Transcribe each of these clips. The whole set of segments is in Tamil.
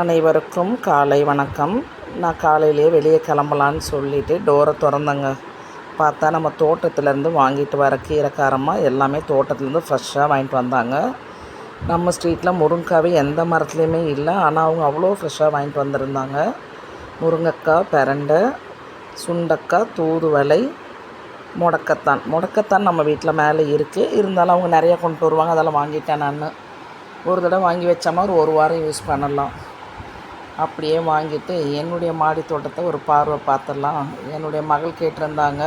அனைவருக்கும் காலை வணக்கம். நான் காலையிலேயே வெளியே கிளம்பலான்னு சொல்லிவிட்டு டோரை திறந்தேங்க. பார்த்தா நம்ம தோட்டத்துலேருந்து வாங்கிட்டு வர கீரைக்காரமாக எல்லாமே தோட்டத்துலேருந்து ஃப்ரெஷ்ஷாக வாங்கிட்டு வந்தாங்க. நம்ம ஸ்ட்ரீட்டில் முருங்கைக்காவே எந்த மரத்துலேயுமே இல்லை. ஆனால் அவங்க அவ்வளோ ஃப்ரெஷ்ஷாக வாங்கிட்டு வந்திருந்தாங்க. முருங்கைக்காய் பெரண்டை சுண்டக்காய் தூதுவளை முடக்கத்தான். முடக்கத்தான் நம்ம வீட்டில் மேலே இருக்குது இருந்தாலும் அவங்க நிறையா கொண்டு வருவாங்க. அதெல்லாம் வாங்கிட்டேன் நான். ஒரு தடவை வாங்கி வச்சோமா ஒரு ஒரு வாரம் யூஸ் பண்ணலாம். அப்படியே வாங்கிட்டு என்னுடைய மாடி தோட்டத்தை ஒரு பார்வை பார்த்துடலாம். என்னுடைய மகள் கேட்டிருந்தாங்க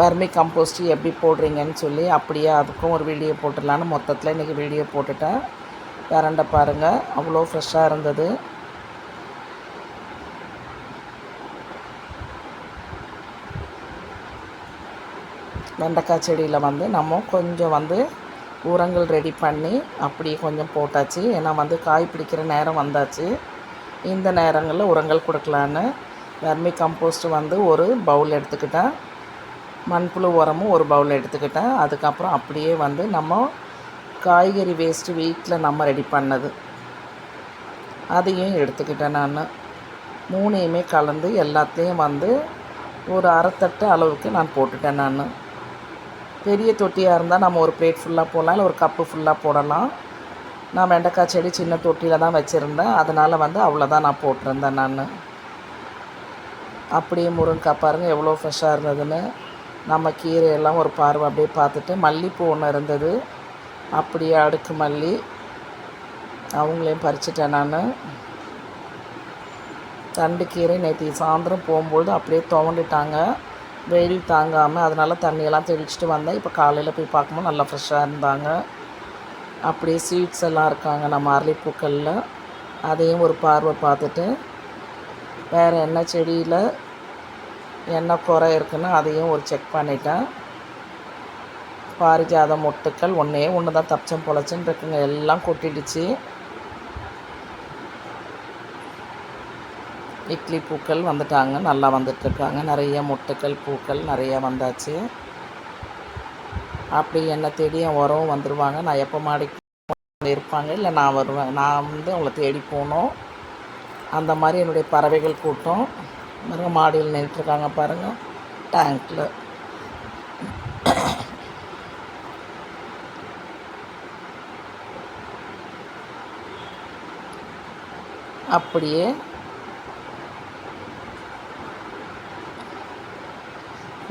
வர்மி கம்போஸ்ட் எப்படி போடுறீங்கன்னு சொல்லி அப்படியே அதுக்கும் ஒரு வீடியோ போட்டுடலான்னு மொத்தத்தில் இன்றைக்கி வீடியோ போட்டுட்டேன். பிரண்டை பாருங்கள் அவ்வளோ ஃப்ரெஷ்ஷாக இருந்தது. வெண்டைக்காய் செடியில் வந்து நம்ம கொஞ்சம் வந்து உரங்கள் ரெடி பண்ணி அப்படியே கொஞ்சம் போட்டாச்சு. ஏன்னா வந்து காய் பிடிக்கிற நேரம் வந்தாச்சு. இந்த நேரங்களில் உரங்கள் கொடுக்கலான்னு வெர்மி கம்போஸ்ட் வந்து ஒரு பவுல் எடுத்துக்கிட்டேன். மண்புழு உரமும் ஒரு பவுல் எடுத்துக்கிட்டேன். அதுக்கப்புறம் அப்படியே வந்து நம்ம காய்கறி வேஸ்ட்டு வீட்டில் நம்ம ரெடி பண்ணது. அதையும் எடுத்துக்கிட்டேன் நான். மூணையுமே கலந்து எல்லாத்தையும் வந்து ஒரு அரைத்தட்டு அளவுக்கு நான் போட்டுட்டேன் நான். பெரிய தொட்டியாக இருந்தால் நம்ம ஒரு பிளேட் ஃபுல்லாக போடலாம். இல்லை ஒரு கப்பு ஃபுல்லாக போடலாம். நான் வெண்டைக்காய் செடி சின்ன தொட்டியில் தான் வச்சுருந்தேன். அதனால் வந்து அவ்வளோதான் நான் போட்டிருந்தேன் நான். அப்படியே முருங்கைக்காய் பாருங்கள் எவ்வளோ ஃப்ரெஷ்ஷாக இருந்ததுன்னு. நம்ம கீரையெல்லாம் ஒரு பார்வை அப்படியே பார்த்துட்டு மல்லிப்பூ ஒன்று இருந்தது. அப்படியே அடுக்கு மல்லி. அவங்களையும் பறிச்சிட்டேன் நான். தண்டு கீரை நேற்று சாயந்தரம் போகும்பொழுது அப்படியே துவண்டுட்டாங்க. வெயில் தாங்காமல் அதனால் தண்ணியெல்லாம் தெளிச்சிட்டு வந்தேன். இப்போ காலையில் போய் பார்க்கும்போது நல்லா ஃப்ரெஷ்ஷாக இருந்தாங்க. அப்படியே ஸ்வீட்ஸ் எல்லாம் இருக்காங்க நம்ம அரளிப்பூக்களில். அதையும் ஒரு பார்வை பார்த்துட்டு வேறு என்ன செடியில் என்ன குறை இருக்குன்னு அதையும் ஒரு செக் பண்ணிட்டேன். பாரிஜாத மொட்டுக்கள் ஒன்றே ஒன்று தான் தப்பிச்சம் பொழைச்சின்னு இருக்குங்க. எல்லாம் கொட்டிடுச்சு. இட்லி பூக்கள் வந்துட்டாங்க நல்லா வந்துட்டுருக்காங்க. நிறைய முட்டுக்கள் பூக்கள் நிறைய வந்தாச்சு. அப்படி என்னை தேடி என் உரம் வந்துடுவாங்க நான் எப்போ மாடிக்கு இருப்பாங்க இல்லை நான் வருவேன். நான் வந்து அவங்கள தேடி போகணும். அந்த மாதிரி என்னுடைய பறவைகள் கூட்டம். பாருங்கள் மாடியில் நின்றுட்டுருக்காங்க பாருங்கள் டேங்க்கில் அப்படியே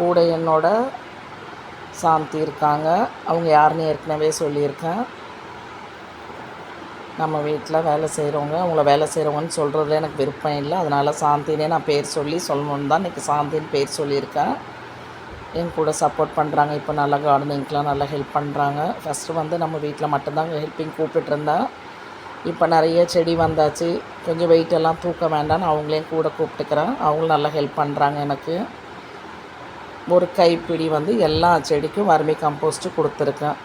கூட என்னோட சாந்தி இருக்காங்க. அவங்க யாருன்னு ஏற்கனவே சொல்லியிருக்கேன். நம்ம வீட்டில் வேலை செய்கிறவங்க அவங்கள வேலை செய்கிறவங்கன்னு சொல்கிறதுல எனக்கு விருப்பம் இல்லை. அதனால் சாந்தினே நான் பேர் சொல்லி சொல்லணுன்னு தான் இன்றைக்கி சாந்தின்னு பேர் சொல்லியிருக்கேன். என் கூட சப்போர்ட் பண்ணுறாங்க இப்போ நல்லா கார்டனிங்க்கெலாம் நல்லா ஹெல்ப் பண்ணுறாங்க ஃபஸ்ட்டு வந்து நம்ம வீட்டில் மட்டும்தான் ஹெல்ப்பிங் கூப்பிட்டுருந்தேன் இப்போ நிறைய செடி வந்தாச்சு. கொஞ்சம் வெயிட்டெல்லாம் தூக்க வேண்டாம்னு அவங்களையும் கூட கூப்பிட்டுக்கிறேன். அவங்களும் நல்லா ஹெல்ப் பண்ணுறாங்க எனக்கு. ஒரு கைப்பிடி வந்து எல்லா செடிக்கும் வறுமை கம்போஸ்ட்டு கொடுத்துருக்கேன்.